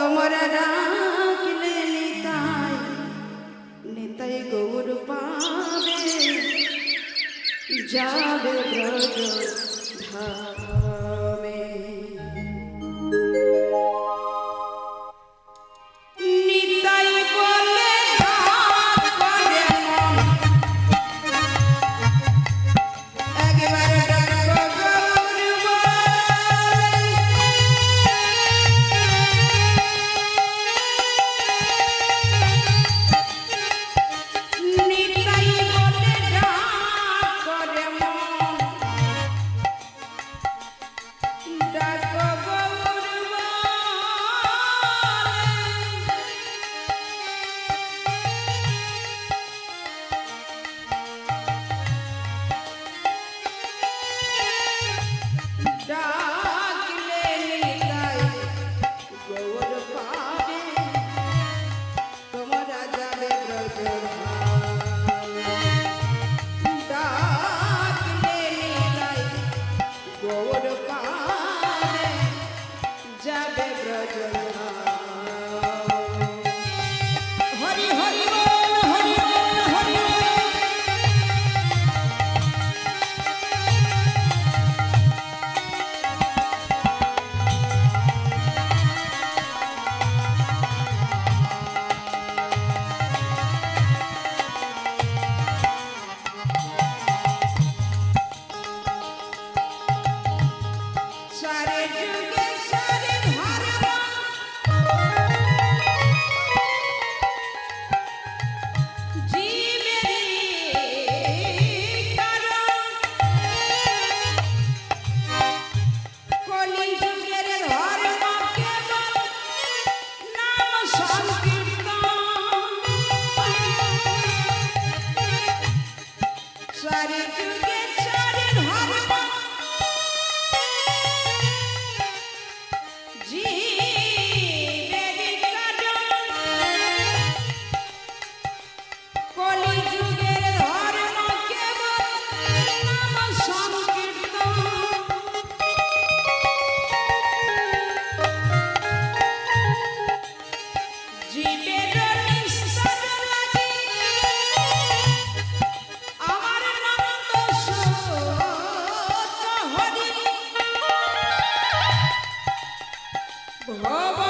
তোমরা রাখলে নিতাই নিতাই গৌর পাবে যাবে ব্রজ Yeah, yeah. Bravo!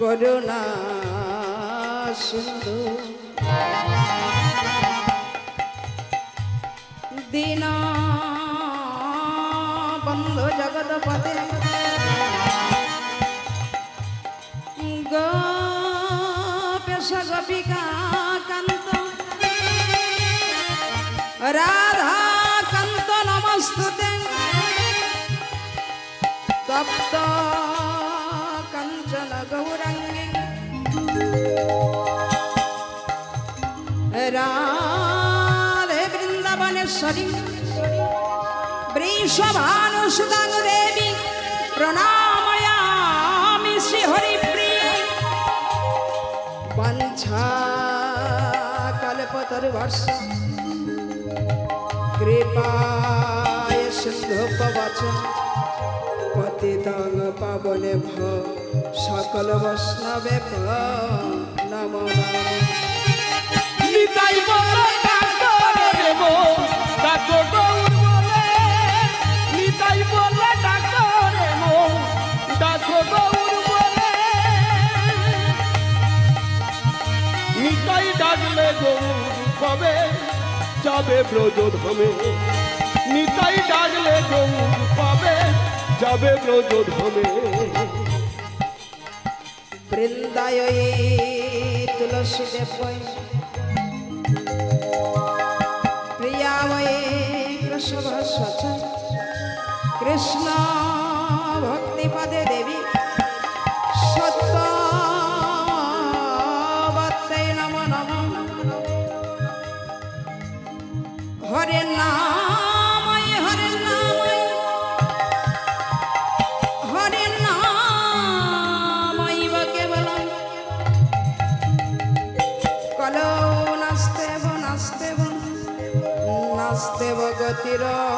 করুণা সিন্ধু দিন বন্ধু জগৎপতি গোপেশ গোপিকা কান্ত রাধা তপ্ত কাঞ্চন গৌরাঙ্গী রাধে বৃন্দাবনেশ্বরী বৃষভানুসুদাং দেবী প্রণাময়ামি শ্রী হরিপ্রিয়ে বঞ্ছা কৃপায় সিন্ধুপবচ পতিতং পাবনে ভ, সকল বৈষ্ণবে ভ, নম নিতাই বলো ডাকো রে মো ডাকো গৌর বলে। নিতাই বলে ডাকো রে মো গৌর বলে। নিতাই ডাকলে গৌর কবে, যাবে ব্রজধামে। যাবে ব্রজধামে বৃন্দায় তুলসী দেব প্রিয়াময়ে কৃষ্ণ সচ কৃষ্ণ ভক্তিপদে দেবী।